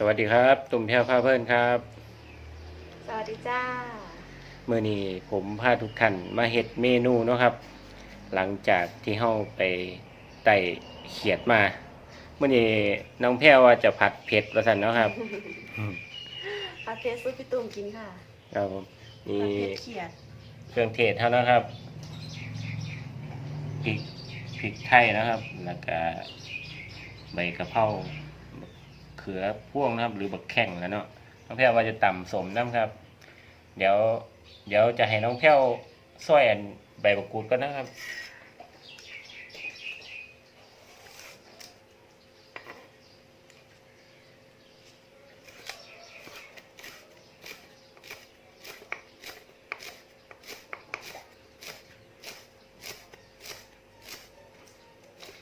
สวัสดีครับ ตุ่มแพรวพาเพื่อนครับ สวัสดีจ้าเมื่อนี้ผมพาทุกท่านมาเฮ็ดเมนูเนาะครับ หลังจากที่เฮาไปไต่เขียดมาเมื่อนี้น้องแพรวว่าจะผัดเผ็ดประสันเนาะครับปลาเพชรซุปพี่ตุ่มกินค่ะครับผมปนี่ลาเพชรเขียดเครื่องเทศเท่านั้นครับพริกพริกไทยนะครับ แล้วก็ใบกะเพราเขือพ่วงนะครับ หรือบักแข้งแล้วเนาะน้องแพรวว่าจะต่ำสมน้ำครับ เดี๋ยว เดี๋ยวจะให้น้องแพ้วซอยอันใบบักกูดก็นะครับ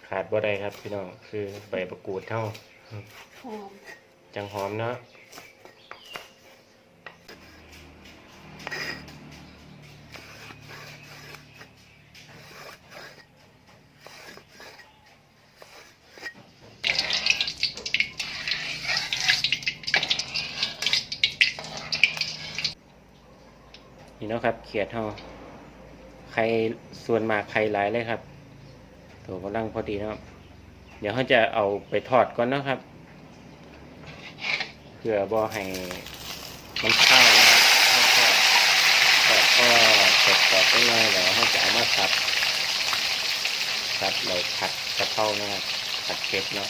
ขาดบ่ได้ครับพี่น้องคือใบบักกูดเท่า หอมจังหอมเนาะนี่เนาะครับเขียดเท่าใครส่วนมากใครหลายเลยครับตัวกำลังพอดีนะครับ ดี๋ยวเขาจะเอาไปทอดก่อนนะครับเพื่อบ่ให้มันเข้านะครับทอดทอดก็เสร็จก่อไปหน่อยเดี๋ยวเขาจะเอามาสับสับเราผัดกะเพรานะครับผัดเผ็ดเนาะ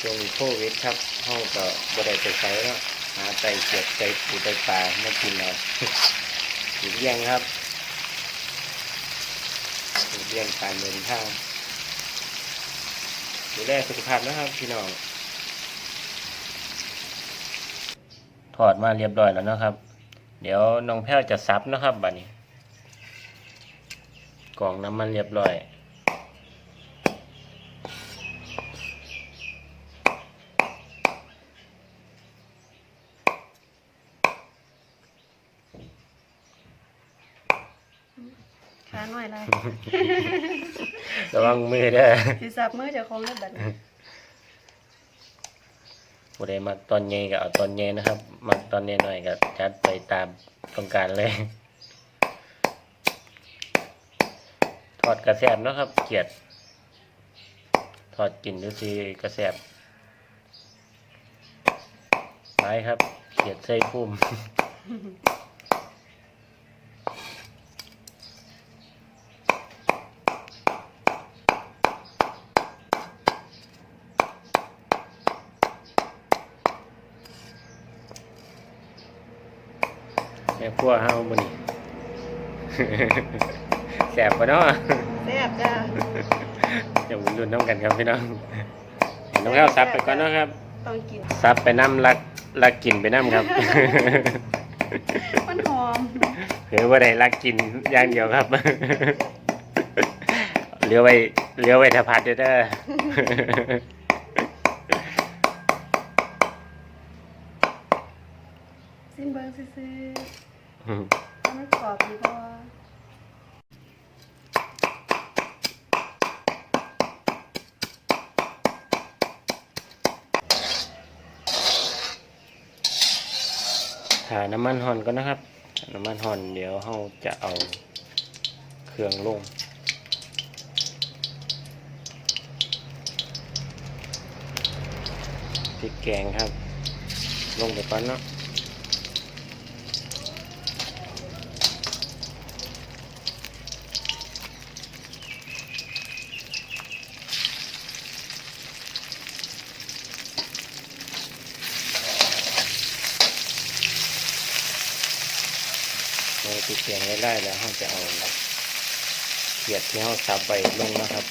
ช่วงโควิดครับเขาก็บ่ได้ไปใช้แล้วหาใจเก็บใจปูใจปลาไม่กินเราหลีกเลี่ยงครับ เลี่ยงการเดินทางดูแลสุขภาพนะครับพี่น้องถอดมาเรียบร้อยแล้วนะครับ เดี๋ยวน้องแพ้วจะซับนะครับบัดนี้กล่องน้ำมันเรียบร้อย ขาหน่อยเลย ระวังมือเด้อสิสับมือเจะคงได้แบบนี้บ่ได้มักตอนใหญ่ก็เอาตอนใหญ่นะครับ มักตอนใหญ่หน่อยก็จัดไปตามต้องการเลย ทอดกระแสบเนาะครับ เกียด ทอดกินดูสิกระแสบไปครับเขียดใส่พุ่ม ม่ครัวเฮามื้อนี้แสบปะเนาะแซ่บจ้าเดี๋ยวรุ่นน้ำกันครับพี่น้องให้น้องแก้วซับไปก่อนเนาะครับ ต้องกิน ซับไปน้ำลักลักกินไปน้ำครับ มันหอมเผื่อว่าได้ลักกินอย่างเดียวครับ เหลือไว้เหลือไว้ถ้าพัดเด้อเด้อซิมเบิร์ซื้อๆให้ มันกรอบดีพอหาน้ำมันห่อนก่อนนะครับ น้ำมันห่อนเดี๋ยวเราจะเอาเครื่องลงพริกแกงครับ ลงไปก่อนเนาะ เราพริกแกงไล่ๆแล้วเราจะเอาเขียดที่เราสับใบลงนะครับ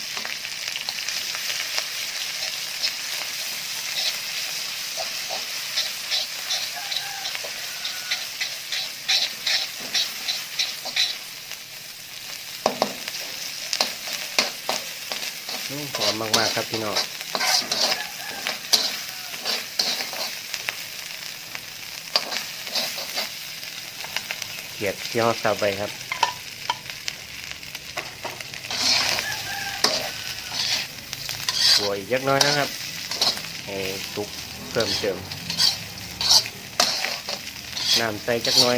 หอมมาก ๆ ครับพี่น้อง เขียดที่ห้อซาไปครับหัวอีกยักน้อยนะครับให้ตุกเพิ่มเติมน้ำใส่จักน้อย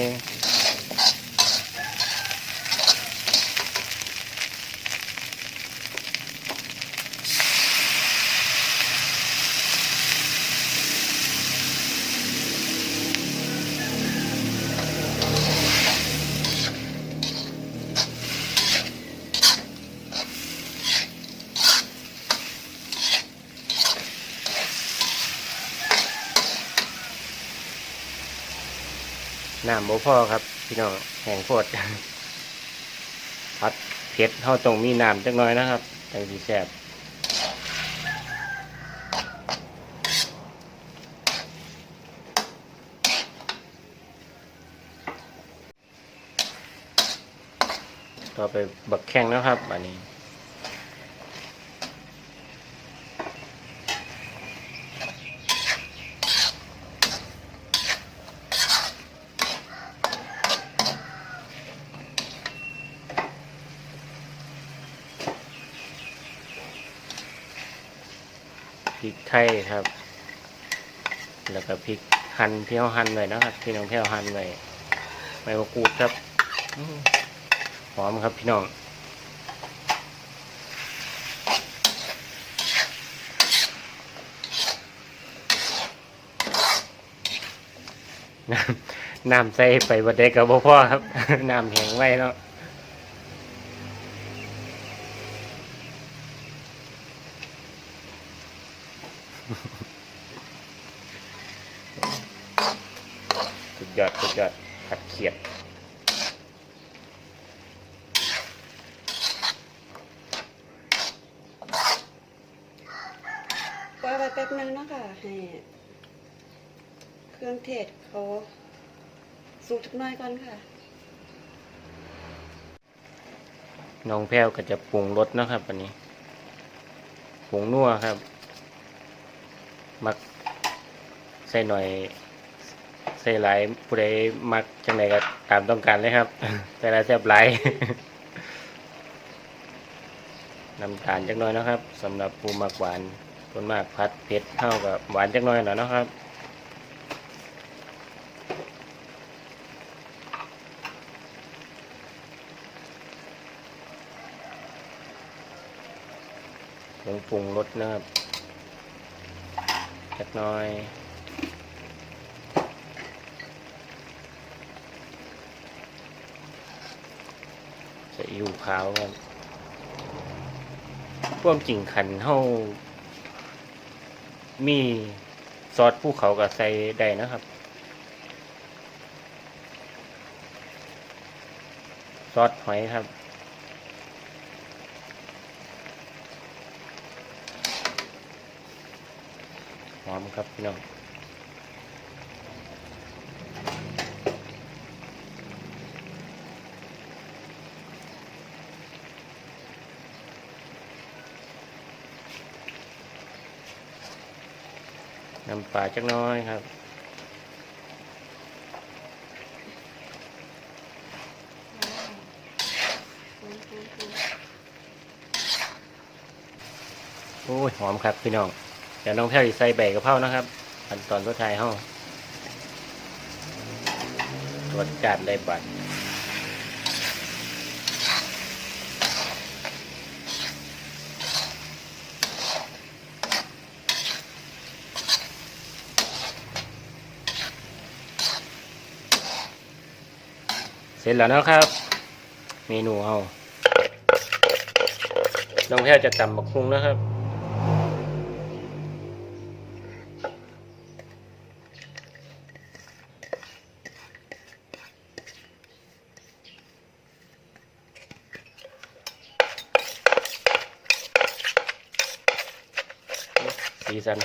น้ำโมพ่อครับ พี่น้องแห้งโพดพัดเผ็ดเท่าตรงมีน้ำจักหน้อยนะครับจังสีแซ่บต่อไปบักแข้งนะครับ อันนี้ พริกไทยครับ แล้วก็พริกหั่นเที่ยวหั่นไว้นะครับพี่น้องเที่ยวหั่นไว้ใบมะกรูดครับหอมครับพี่น้องน้ำน้ำใส่ไปบดเด็กกับพ่อครับ น้ำแห้งไว้แล้ว สุดยอดสุดยอดผัดเขียดปล่อยไว้แป๊บนึงเนาะคะให้เครื่องเทศเขาสุกจักหน่อยก่อนค่ะ น้องแพ้วก็จะปรุงรสนะครับอันนี้ปรุงนัวครับ มักใส่หน่อย ใส่หลายผู้ใดมักจังไดก็ตามต้องการเลยครับ ใส่หลายแซ่บหลายน้ำตาลจักหน้อยนะครับสำหรับผู้มักหวานคนมากพัดเผ็ดเท่ากับหวานจักหน้อยหน่อยนะครับผงปรุงรสนะครับ จักหน้อยจะอยู่ขาวครับพวกจริงขันเฮามีซอสภูเขากับใส่ได้นะครับ ซอสหอยครับ อมครับพี่น้องน้ำปลาจักน้อยครับโอ้ยหอมครับพี่น้อง ดี๋ยวน้องแพรวสิใส่ใบกระเพรานะครับขั้นตอนสุดท้ายห้องตรวจจัดเลยบัดเสร็จแล้วนะครับ เมนูเอาน้องแพรวจะตำบักคุ้งนะครับ สีสันน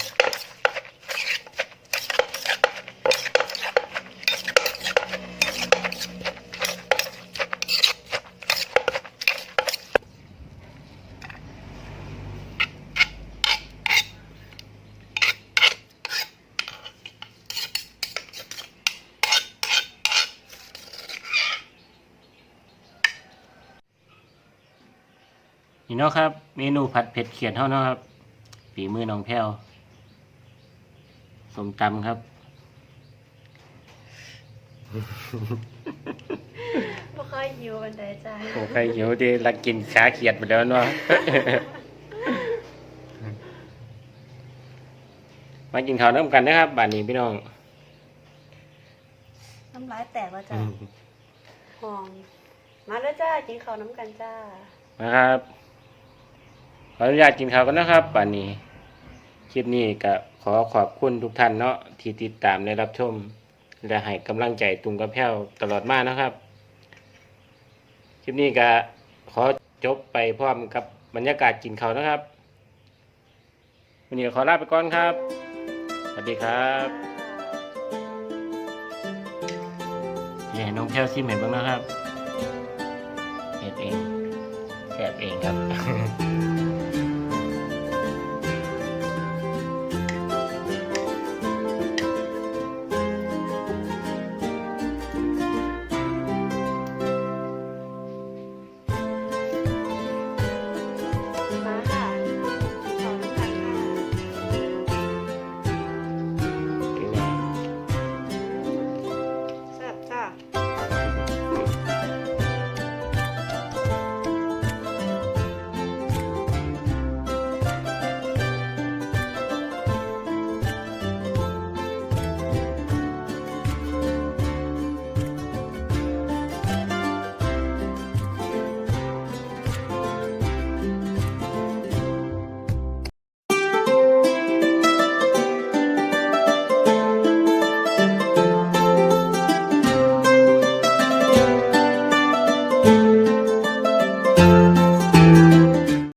ี่เนาะครับ เมนูผัดเผ็ดเขียดเท่าเนาะครับ ฝีมือน้องแพ้วสมตำครับ บ่ค่อยหิววันใดจ้าโอ้ใครหิวดีลักกินขาเขียดไปแล้วเนาะ มากินข้าวน้ำกันนะครับบ้านนี้พี่น้อง น้ำลายแตกแล้วจ้าหอม มาแล้วจ้ากินข้าวน้ำกันจ้านะครับข ออนุญาตกินข้าวกันนะครับป่านนี้ คลิปนี้ก็ขอขอบคุณทุกท่านเนาะที่ติดตามและรับชม และให้กำลังใจตุงกระแพ้วตลอดมานะครับ คลิปนี้ก็ขอจบไปพร้อมกับบรรยากาศกินข้าวนะครับวันนี้ขอลาไปก่อนครับ สวัสดีครับเดี๋ยวให้น้องแพ้วซิมเห็นบ้างนะครับเห็ดเองแสบเองครับ